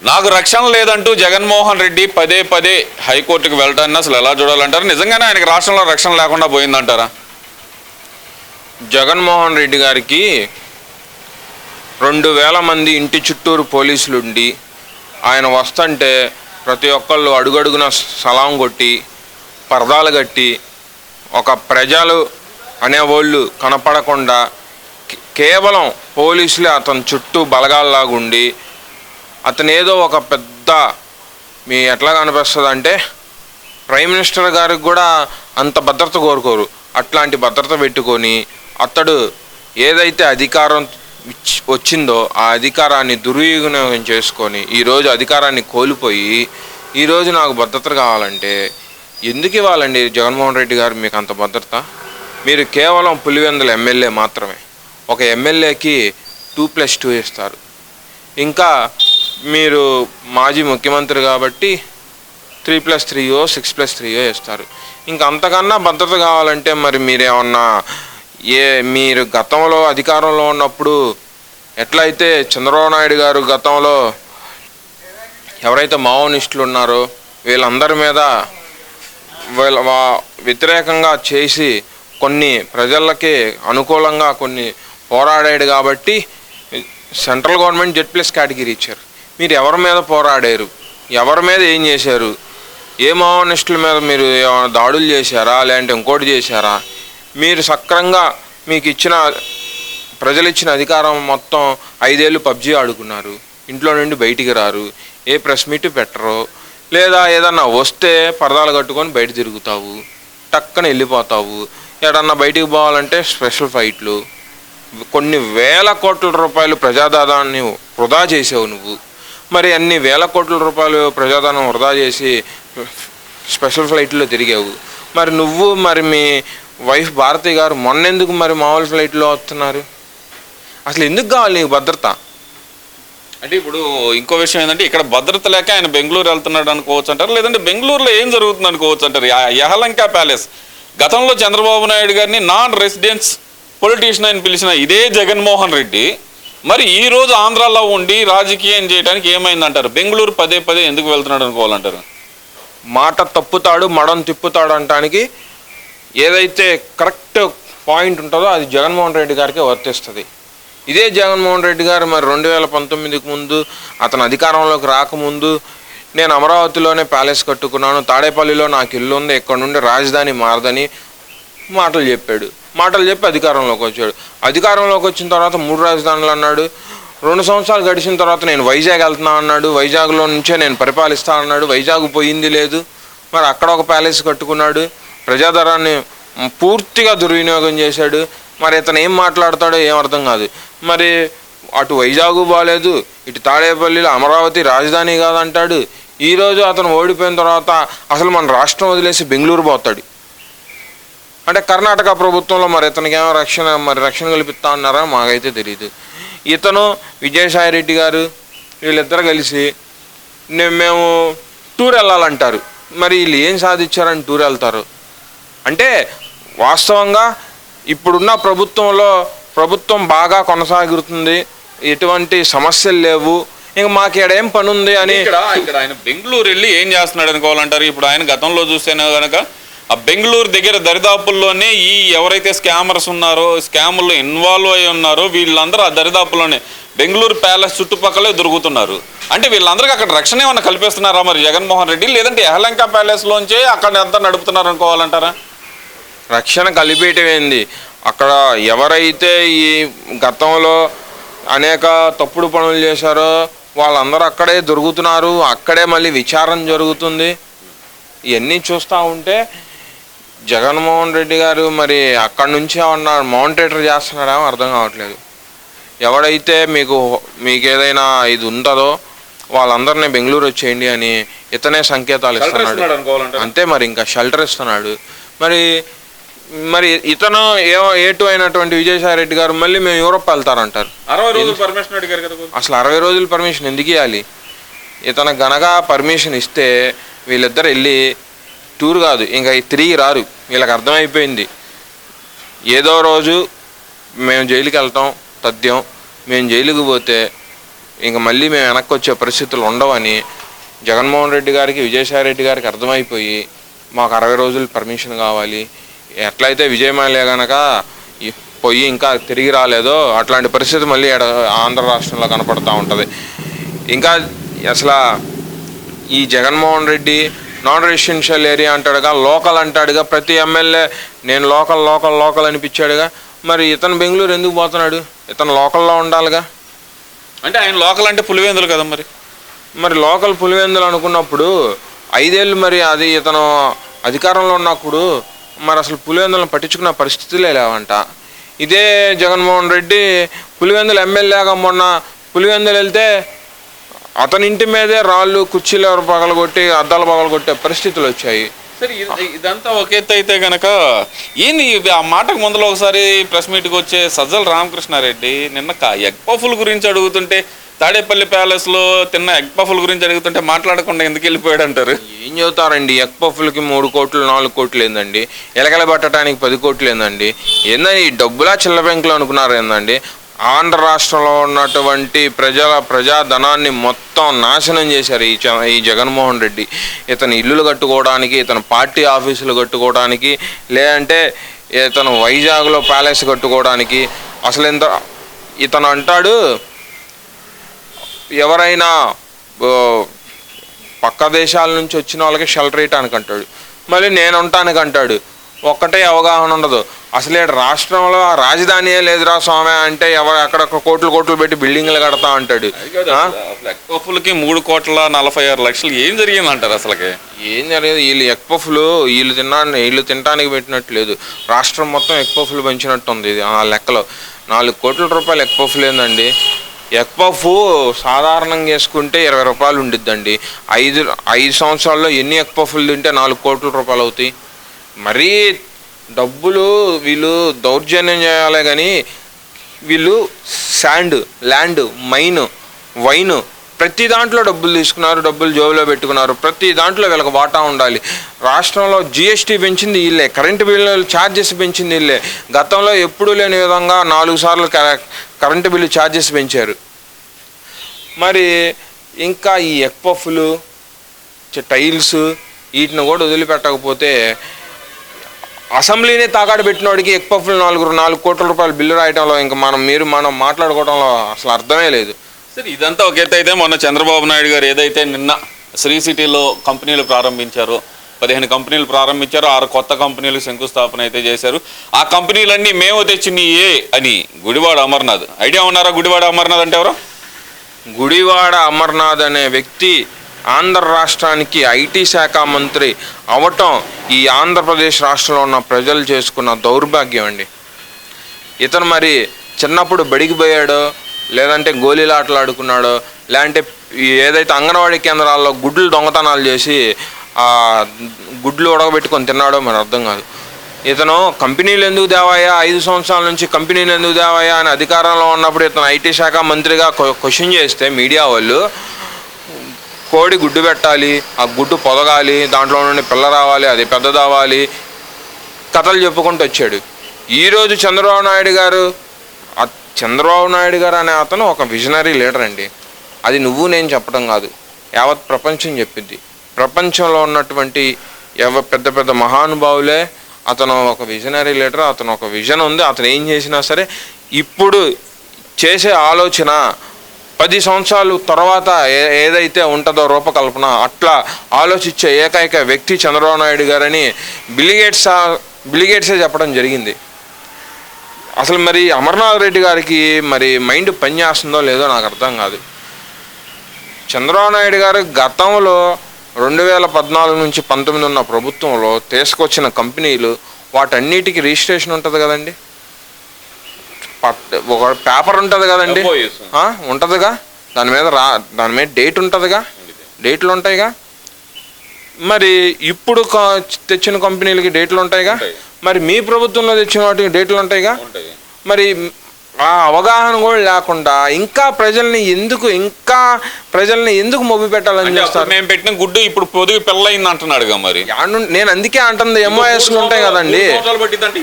నాకు రక్షణ లేదంటూ జగన్మోహన్ రెడ్డి పదే పదే హైకోర్టుకు వెళ్ళటాన్ని అసలు ఎలా చూడాలంటారు? నిజంగానే ఆయనకి రాష్ట్రంలో రక్షణ లేకుండా పోయిందంటారా? జగన్మోహన్ రెడ్డి గారికి రెండు వేల మంది ఇంటి చుట్టూరు పోలీసులు ఉండి ఆయన వస్తుంటే ప్రతి ఒక్కళ్ళు అడుగడుగున సలాం కొట్టి పరదాలు కట్టి ఒక ప్రజలు అనేవాళ్ళు కనపడకుండా కేవలం పోలీసులే అతని చుట్టూ బలగాల్లాగుండి అతను ఏదో ఒక పెద్ద మీ ఎట్లా కనిపిస్తుంది అంటే ప్రైమ్ మినిస్టర్ గారికి కూడా అంత భద్రత కోరుకోరు. అట్లాంటి భద్రత పెట్టుకొని అతడు ఏదైతే అధికారం వచ్చిందో ఆ అధికారాన్ని దుర్వినియోగం చేసుకొని ఈరోజు అధికారాన్ని కోల్పోయి ఈరోజు నాకు భద్రత కావాలంటే ఎందుకు ఇవ్వాలండి జగన్మోహన్ రెడ్డి గారు మీకు అంత భద్రత? మీరు కేవలం పులివెందుల ఎమ్మెల్యే మాత్రమే. ఒక ఎమ్మెల్యేకి టూ ప్లస్ టూ ఇస్తారు. ఇంకా మీరు మాజీ ముఖ్యమంత్రి కాబట్టి త్రీ ప్లస్ త్రీయో సిక్స్ ప్లస్ త్రీయో ఇస్తారు ఇంకా అంతకన్నా భద్రత కావాలంటే మరి మీరేమన్నా ఏ మీరు గతంలో అధికారంలో ఉన్నప్పుడు ఎట్లయితే చంద్రబాబు నాయుడు గారు గతంలో ఎవరైతే మావోనిస్టులు ఉన్నారో వీళ్ళందరి మీద వీళ్ళ వా- వ్యతిరేకంగా చేసి కొన్ని ప్రజలకి అనుకూలంగా కొన్ని పోరాడాడు కాబట్టి central government Z plus category ఇచ్చారు. మీరు ఎవరి మీద పోరాడారు? ఎవరి మీద ఏం చేశారు? ఏ మావోనిస్టుల మీద మీరు ఏమైనా దాడులు చేశారా? లేదంటే ఇంకోటి చేశారా? మీరు సక్రంగా మీకు ఇచ్చిన ప్రజలు ఇచ్చిన అధికారం మొత్తం ఐదేళ్ళు పబ్జీ ఆడుకున్నారు. ఇంట్లో నుండి బయటికి రారు. ఏ ప్రెస్ మీట్ పెట్టరు. లేదా ఏదన్నా వస్తే పరదాలు కట్టుకొని బయట తిరుగుతావు. టక్కన వెళ్ళిపోతావు. ఎడన్నా బయటికి పోవాలంటే స్పెషల్ ఫైట్లు. కొన్ని వేల కోట్ల రూపాయలు ప్రజాదానాన్ని వృధా చేసావు నువ్వు. మరి అన్ని వేల కోట్ల రూపాయలు ప్రజాదానం వృధా చేసి స్పెషల్ ఫ్లైట్లో తిరిగావు. మరి నువ్వు మరి మీ వైఫ్ భారతి గారు మొన్నెందుకు మరి మామూలు ఫ్లైట్లో వస్తున్నారు? అసలు ఎందుకు కావాలి నీకు భద్రత? అంటే ఇప్పుడు ఇంకో విషయం ఏంటంటే ఇక్కడ భద్రత లేక ఆయన బెంగళూరు వెళ్తున్నాడు అనుకోవచ్చు అంటారు? లేదంటే బెంగళూరులో ఏం జరుగుతుంది అనుకోవచ్చు అంటారు? యహలంక ప్యాలెస్. గతంలో చంద్రబాబు నాయుడు గారిని నాన్ రెసిడెన్స్ పొలిటీషియన్ అని పిలిచిన ఇదే జగన్మోహన్ రెడ్డి మరి ఈ రోజు ఆంధ్రాలో ఉండి రాజకీయం చేయడానికి ఏమైందంటారు? బెంగళూరు పదే పదే ఎందుకు వెళ్తున్నాడు అనుకోవాలంటారు? మాట తప్పుతాడు మడం తిప్పుతాడు అనటానికి ఏదైతే కరెక్ట్ పాయింట్ ఉంటుందో అది జగన్మోహన్ రెడ్డి గారికి వర్తిస్తుంది. ఇదే జగన్మోహన్ రెడ్డి గారు మరి రెండు వేల పంతొమ్మిదికి ముందు అతను అధికారంలోకి రాకముందు నేను అమరావతిలోనే ప్యాలెస్ కట్టుకున్నాను తాడేపల్లిలో నాకు ఇల్లు ఉంది ఇక్కడ నుండి రాజధాని మారదని మాటలు చెప్పాడు. మాటలు చెప్పి అధికారంలోకి వచ్చాడు. అధికారంలోకి వచ్చిన తర్వాత మూడు రాజధానులు అన్నాడు. రెండు సంవత్సరాలు గడిచిన తర్వాత నేను వైజాగ్ వెళ్తున్నా అన్నాడు. వైజాగ్లో నుంచే నేను పరిపాలిస్తా అన్నాడు. వైజాగ్ పోయింది లేదు. మరి అక్కడ ఒక ప్యాలెస్ కట్టుకున్నాడు. ప్రజాధరాన్ని పూర్తిగా దుర్వినియోగం చేశాడు. మరి ఇతను ఏం మాట్లాడతాడో ఏం అర్థం కాదు. మరి అటు వైజాగ్ బాగాలేదు ఇటు తాడేపల్లిలో అమరావతి రాజధాని కాదంటాడు. ఈరోజు అతను ఓడిపోయిన తర్వాత అసలు మన రాష్ట్రం వదిలేసి బెంగళూరు పోతాడు. అంటే కర్ణాటక ప్రభుత్వంలో మరి ఇతనికి ఏమో రక్షణ మరి రక్షణ కల్పిస్తా ఉన్నారా మాకైతే తెలియదు ఇతను విజయసాయి రెడ్డి గారు వీళ్ళిద్దరు కలిసి మేము టూర్ వెళ్ళాలంటారు. మరి వీళ్ళు ఏం సాధించారని టూర్ వెళ్తారు? అంటే వాస్తవంగా ఇప్పుడున్న ప్రభుత్వంలో ప్రభుత్వం బాగా కొనసాగుతుంది. ఎటువంటి సమస్యలు లేవు. ఇంక మాకు ఇక్కడ ఏం పని ఉంది అని ఇక్కడ ఇక్కడ ఆయన బెంగళూరు వెళ్ళి ఏం చేస్తున్నాడు అనుకోవాలంటారు? ఇప్పుడు ఆయన గతంలో చూస్తేనే కనుక ఆ బెంగళూరు దగ్గర దరిదాపుల్లోనే ఈ ఎవరైతే స్కామర్స్ ఉన్నారో స్కాముల్లో ఇన్వాల్వ్ అయి ఉన్నారో వీళ్ళందరూ ఆ దరిదాపుల్లోనే బెంగళూరు ప్యాలెస్ చుట్టుపక్కలే దొరుకుతున్నారు. అంటే వీళ్ళందరికీ అక్కడ రక్షణ ఏమన్నా కల్పిస్తున్నారా మరి జగన్మోహన్ రెడ్డి? లేదంటే యహలంక ప్యాలెస్లోంచే అక్కడ అంతా నడుపుతున్నారు అనుకోవాలంటారా రక్షణ కలిపేయటం ఏంది? అక్కడ ఎవరైతే ఈ గతంలో అనేక తప్పుడు పనులు చేశారో వాళ్ళందరూ అక్కడే దొరుకుతున్నారు అక్కడే మళ్ళీ విచారణ జరుగుతుంది. ఇవన్నీ చూస్తూ ఉంటే జగన్మోహన్ రెడ్డి గారు మరి అక్కడి నుంచి ఏమన్నా మౌంటేటర్ చేస్తున్నాడేమో అర్థం కావట్లేదు. ఎవడైతే మీకు మీకు ఏదైనా ఇది ఉంటుందో వాళ్ళందరినీ బెంగళూరు వచ్చేయండి అని ఇతనే సంకేతాలు ఇస్తున్నాడు? అంతే మరి ఇంకా షెల్టర్ ఇస్తున్నాడు. మరి మరి ఇతను ఏ ఏటు అయినటువంటి విజయసాయి రెడ్డి గారు మళ్ళీ మేము యూరోప్ వెళ్తారంటారు. అరవై రోజులు పర్మిషన్ అడిగారు కదా అసలు అరవై రోజులు పర్మిషన్ ఎందుకు ఇవ్వాలి? ఇతను గనక పర్మిషన్ ఇస్తే వీళ్ళిద్దరు వెళ్ళి టూర్ కాదు ఇంకా తిరిగి రారు. వీళ్ళకి అర్థమైపోయింది. ఏదో రోజు మేము జైలుకి వెళ్తాం తథ్యం. మేము జైలుకి పోతే ఇంక మళ్ళీ మేము వెనక్కి వచ్చే పరిస్థితులు ఉండవని జగన్మోహన్ రెడ్డి గారికి విజయసాయి రెడ్డి గారికి అర్థమైపోయి మాకు అరవై రోజులు పర్మిషన్ కావాలి. ఎట్లయితే విజయమాల్య గనక ఈ పొయ్యి ఇంకా తిరిగి రాలేదో అట్లాంటి పరిస్థితి మళ్ళీ ఆంధ్ర రాష్ట్రంలో కనపడుతూ ఉంటుంది. ఇంకా అసలు ఈ Jaganmohan Reddy non residential area అంటాడుగా local అంటాడుగా ప్రతి ఎమ్మెల్యే నేను లోకల్ లోకల్ లోకల్ అనిపించాడుగా. మరి ఇతను బెంగళూరు ఎందుకు పోతున్నాడు? ఇతను లోకల్లో ఉండాలిగా. అంటే ఆయన లోకల్ అంటే పులివెందులు కదా మరి. మరి లోకల్ పులివెందులు అనుకున్నప్పుడు ఐదేళ్ళు మరి అది ఇతను అధికారంలో ఉన్నప్పుడు మరి అసలు పులివెందులను పట్టించుకున్న పరిస్థితులే లేవంట. ఇదే జగన్మోహన్ రెడ్డి పులివెందులు ఎమ్మెల్యేగా మొన్న పులివెందులు వెళ్తే అతని ఇంటి మీదే రాళ్ళు కుర్చీలు ఎవరు పగలగొట్టి అద్దాలు పగలగొట్టే పరిస్థితులు వచ్చాయి. సరే ఇది- ఇదంతా ఒక ఎత్తు అయితే గనక ఏంది ఆ మాటకు ముందులో ఒకసారి ప్రెస్ మీట్కి వచ్చే సజ్జల రామకృష్ణారెడ్డి నిన్న ఎగ్ పఫుల్ గురించి అడుగుతుంటే తాడేపల్లి ప్యాలెస్లో తిన్న ఎగ్ పఫుల్ గురించి అడుగుతుంటే మాట్లాడకుండా ఎందుకు వెళ్ళిపోయాడు అంటారు? ఏం చెబుతారండి? ఎగ్ పఫ్లకి మూడు కోట్లు నాలుగు కోట్లు ఏందండి? ఎలకల పట్టడానికి పది కోట్లు ఏందండి? ఏందని ఈ డబ్బులా చిల్ల బ్యాంకులు అనుకున్నారు ఏందండి ఆంధ్ర రాష్ట్రంలో ఉన్నటువంటి ప్రజల ప్రజాధనాన్ని మొత్తం నాశనం చేశారు ఈ చ- ఈ జగన్మోహన్ రెడ్డి. ఇతను ఇల్లులు కట్టుకోవడానికి ఇతను పార్టీ ఆఫీసులు కట్టుకోవడానికి లేదంటే ఇతను వైజాగ్లో ప్యాలెస్ కట్టుకోవడానికి. అసలు ఎంత ఇతను అంటాడు ఎవరైనా పక్క దేశాల నుంచి వచ్చిన వాళ్ళకి షెల్టర్ వేయటానికి అంటాడు. మళ్ళీ నేను ఉంటానికి అంటాడు. ఒక్కటే అవగాహన ఉండదు. అసలే రాష్ట్రంలో రాజధానియే లేదురా స్వామి అంటే ఎవరు అక్కడ కోట్లు కోట్లు పెట్టి బిల్డింగ్లు కడతా అంటాడు. ఆ? అసలు ఎగ్ పఫుల్కి మూడు కోట్ల నలభై ఆరు లక్షలు ఏం జరిగింది అంటారు అసలుకి? ఏం జరిగేది? వీళ్ళు ఎక్పఫ్లు వీళ్ళు తిన్నా వీళ్ళు తినడానికి పెట్టినట్టు లేదు. రాష్ట్రం మొత్తం ఎక్పఫ్లు పెంచినట్టు ఉంది ఇది ఆ లెక్కలో. నాలుగు కోట్ల రూపాయలు ఎక్పఫ్లు ఏందండి? ఎక్పఫ్ సాధారణంగా వేసుకుంటే ఇరవై రూపాయలు ఉండిద్దండి. ఐదు ఐదు సంవత్సరాల్లో ఎన్ని ఎక్పఫ్లు తింటే నాలుగు కోట్ల రూపాయలు అవుతాయి? మరీ డబ్బులు వీళ్ళు దౌర్జన్యం చేయాలి కానీ వీళ్ళు శాండ్ ల్యాండ్ మైన్ వైన్ ప్రతి దాంట్లో డబ్బులు తీసుకున్నారు డబ్బులు జోబులో పెట్టుకున్నారు. ప్రతి దాంట్లో వీళ్ళకి వాటా ఉండాలి. రాష్ట్రంలో జిఎస్టీ పెంచింది వీళ్ళే కరెంటు బిల్లు ఛార్జెస్ పెంచింది వీళ్ళే గతంలో ఎప్పుడూ లేని విధంగా నాలుగు సార్లు కరెంటు బిల్లు ఛార్జెస్ పెంచారు. మరి ఇంకా ఈ ఎక్పఫ్లు టైల్స్ వీటిని కూడా వదిలిపెట్టకపోతే అసెంబ్లీనే తాకాడు పెట్టినోడికి ఎక్పఫ్లు నాలుగు నాలుగు కోట్ల రూపాయలు బిల్లు రాయడంలో ఇంకా మనం మీరు మనం మాట్లాడుకోవడంలో అసలు అర్థమే లేదు. సరే ఇదంతా ఒక అయితే మొన్న చంద్రబాబు నాయుడు గారు ఏదైతే నిన్న శ్రీ సిటీలో కంపెనీలు ప్రారంభించారో పదిహేను కంపెనీలు ప్రారంభించారు ఆరు కొత్త కంపెనీలకు శంకుస్థాపన అయితే చేశారు. ఆ కంపెనీలన్నీ మేము తెచ్చినయే అని గుడివాడ అమర్నాథ్. ఐడియా ఉన్నారా గుడివాడ అమర్నాథ్ అంటే ఎవరు? గుడివాడ అమర్నాథ్ అనే వ్యక్తి ఆంధ్ర రాష్ట్రానికి ఐటీ శాఖ మంత్రి అవటం ఈ ఆంధ్రప్రదేశ్ రాష్ట్రంలో ఉన్న ప్రజలు చేసుకున్న దౌర్భాగ్యం అండి. ఇతను మరి చిన్నప్పుడు బడికి పోయాడో లేదంటే గోళీలాటలు ఆడుకున్నాడో లేదంటే ఏదైతే అంగన్వాడీ కేంద్రాల్లో గుడ్లు దొంగతనాలు చేసి ఆ గుడ్లు ఉడకబెట్టుకొని తిన్నాడో మరి అర్థం కాదు. ఇతను కంపెనీలు ఎందుకు దేవాయా ఐదు సంవత్సరాల నుంచి కంపెనీలు ఎందుకు దేవాయా అని అధికారంలో ఉన్నప్పుడు ఇతను ఐటీ శాఖ మంత్రిగా క్వశ్చన్ చేస్తే మీడియా వాళ్ళు కోడి గుడ్డు పెట్టాలి ఆ గుడ్డు పొదగాలి దాంట్లో నుండి పిల్ల రావాలి అది పెద్దదవ్వాలి కథలు చెప్పుకుంటూ వచ్చాడు. ఈరోజు చంద్రబాబు నాయుడు గారు ఆ చంద్రబాబు నాయుడు గారు అనే అతను ఒక విజనరీ లీడర్ అండి. అది నువ్వు నేను చెప్పడం కాదు. యావత్ ప్రపంచం చెప్పింది. ప్రపంచంలో ఉన్నటువంటి ఎవ పెద్ద పెద్ద మహానుభావులే అతను ఒక విజనరీ లీడర్ అతను ఒక విజన్ ఉంది. అతను ఏం చేసినా సరే ఇప్పుడు చేసే ఆలోచన పది సంవత్సరాలు తర్వాత ఏ ఏదైతే ఉంటుందో రూపకల్పన అట్లా ఆలోచించే ఏకైక వ్యక్తి చంద్రబాబు నాయుడు గారని బిలిగేట్స్ బిలిగేట్సే చెప్పడం జరిగింది. అసలు మరి అమర్నాథ్ రెడ్డి గారికి మరి మైండ్ పనిచేస్తుందో లేదో నాకు అర్థం కాదు. చంద్రబాబు నాయుడు గారు గతంలో రెండు వేల పద్నాలుగు నుంచి పంతొమ్మిది ఉన్న ప్రభుత్వంలో తీసుకొచ్చిన కంపెనీలు వాటన్నిటికీ రిజిస్ట్రేషన్ ఉంటుంది కదండి. ఒక పేపర్ ఉంటుంది కదండి. ఉంటుందిగా? దాని మీద రా దాని మీద డేట్ ఉంటుందిగా? డేట్లు ఉంటాయిగా? మరి ఇప్పుడు తెచ్చిన కంపెనీలకి డేట్లు ఉంటాయిగా? ఉంటాయి. మరి మీ ప్రభుత్వంలో తెచ్చిన వాటికి డేట్లు ఉంటాయిగా? ఉంటాయి. మరి ఆ అవగాహన కూడా లేకుండా ఇంకా ప్రజల్ని ఎందుకు ఇంకా ప్రజల్ని ఎందుకు మొబ్బి పెట్టాలని చేస్తారు? మేము పెట్టిన గుడ్డు ఇప్పుడు పొదుగు పిల్లయింది అంటున్నాడుగా మరి. నేను అందుకే అంటుంది ఎంఓఎస్లు ఉంటాయి కదండి.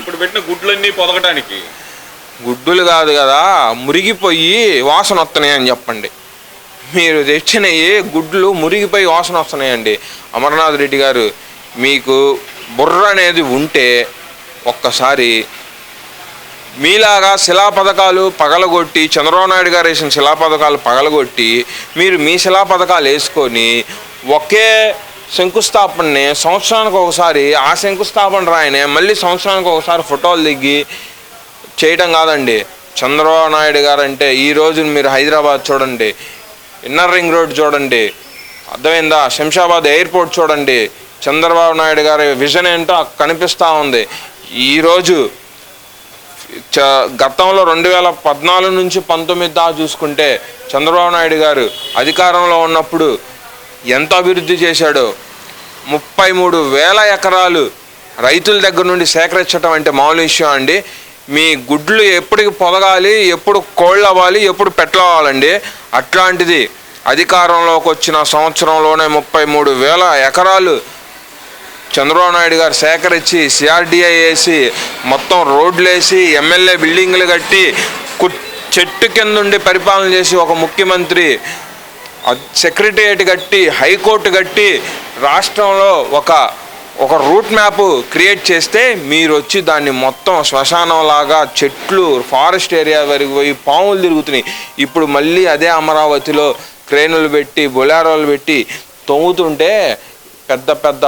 ఇప్పుడు పెట్టిన గుడ్లన్నీ పొదగటానికి. గుడ్డులు కాదు కదా మురిగిపోయి వాసన వస్తున్నాయి అని చెప్పండి. మీరు తెచ్చిన ఏ గుడ్లు మురిగిపోయి వాసన వస్తున్నాయండి. అమర్నాథ్ రెడ్డి గారు మీకు బుర్ర అనేది ఉంటే ఒక్కసారి మీలాగా శిలా పథకాలు పగలగొట్టి చంద్రబాబు నాయుడు గారు వేసిన శిలా పథకాలు పగలగొట్టి మీరు మీ శిలా పథకాలు వేసుకొని ఒకే శంకుస్థాపనని సంవత్సరానికి ఒకసారి ఆ శంకుస్థాపన రాయనే మళ్ళీ సంవత్సరానికి ఒకసారి ఫోటోలు దిగి చేయటం కాదండి. చంద్రబాబు నాయుడు గారు అంటే ఈ రోజు మీరు హైదరాబాద్ చూడండి. ఇన్నర్ రింగ్ రోడ్ చూడండి. అర్థమైందా? శంషాబాద్ ఎయిర్పోర్ట్ చూడండి. చంద్రబాబు నాయుడు గారి విజన్ ఏంటో కనిపిస్తూ ఉంది. ఈరోజు చ- గతంలో రెండు వేల పద్నాలుగు నుంచి పంతొమ్మిది దాకా చూసుకుంటే చంద్రబాబు నాయుడు గారు అధికారంలో ఉన్నప్పుడు ఎంత అభివృద్ధి చేశాడో? ముప్పై మూడు వేల ఎకరాలు రైతుల దగ్గర నుండి సేకరించడం అంటే మామూలు విషయం అండి. మీ గుడ్లు ఎప్పటికి పొదగాలి ఎప్పుడు కోళ్ళు అవ్వాలి ఎప్పుడు పెట్టలవ్వాలండి. అట్లాంటిది అధికారంలోకి వచ్చిన సంవత్సరంలోనే ముప్పై మూడు వేల ఎకరాలు చంద్రబాబు నాయుడు గారు సేకరించి సిఆర్డిఐ వేసి మొత్తం రోడ్లు వేసి ఎమ్మెల్యే బిల్డింగ్లు కట్టి కు- చెట్టు కింద ఉండి పరిపాలన చేసి ఒక ముఖ్యమంత్రి సెక్రటేరియట్ కట్టి హైకోర్టు కట్టి రాష్ట్రంలో ఒక ఒక రూట్ మ్యాప్ క్రియేట్ చేస్తే మీరు వచ్చి దాన్ని మొత్తం శ్మశానంలాగా చెట్లు ఫారెస్ట్ ఏరియా వరకు పోయి పాములు తిరుగుతున్నాయి. ఇప్పుడు మళ్ళీ అదే అమరావతిలో క్రేనులు పెట్టి బొలారోలు పెట్టి తొమ్ముతుంటే పెద్ద పెద్ద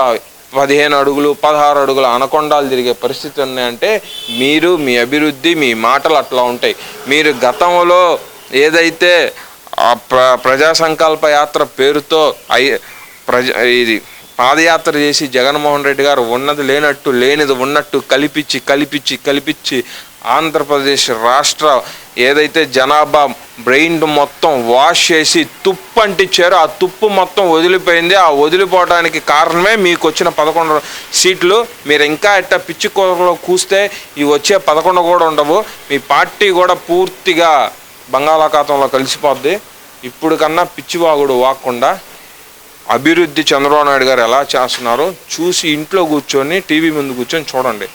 పదిహేను అడుగులు పదహారు అడుగులు అనకొండాలు తిరిగే పరిస్థితి ఉన్నాయంటే మీరు మీ అభివృద్ధి మీ మాటలు అట్లా ఉంటాయి. మీరు గతంలో ఏదైతే ఆ ప్ర ప్రజా సంకల్ప యాత్ర పేరుతో అయి ప్రజ ఇది పాదయాత్ర చేసి జగన్మోహన్ రెడ్డి గారు ఉన్నది లేనట్టు లేనిది ఉన్నట్టు కలిపిచ్చి కలిపిచ్చి కలిపిచ్చి ఆంధ్రప్రదేశ్ రాష్ట్ర ఏదైతే జనాభా బ్రెయిన్ మొత్తం వాష్ చేసి తుప్పు అంటించారో ఆ తుప్పు మొత్తం వదిలిపోయింది. ఆ వదిలిపోవడానికి కారణమే మీకు వచ్చిన పదకొండు సీట్లు. మీరు ఇంకా ఎట్ట పిచ్చి కూరలో కూస్తే ఈ వచ్చే పదకొండు కూడా ఉండవు. మీ పార్టీ కూడా పూర్తిగా బంగాళాఖాతంలో కలిసిపోద్ది. ఇప్పుడు కన్నా పిచ్చివాగుడు వాక్కుండా అభివృద్ధి చంద్రబాబు నాయుడు గారు ఎలా చేస్తున్నారో చూసి ఇంట్లో కూర్చొని టీవీ ముందు కూర్చొని చూడండి.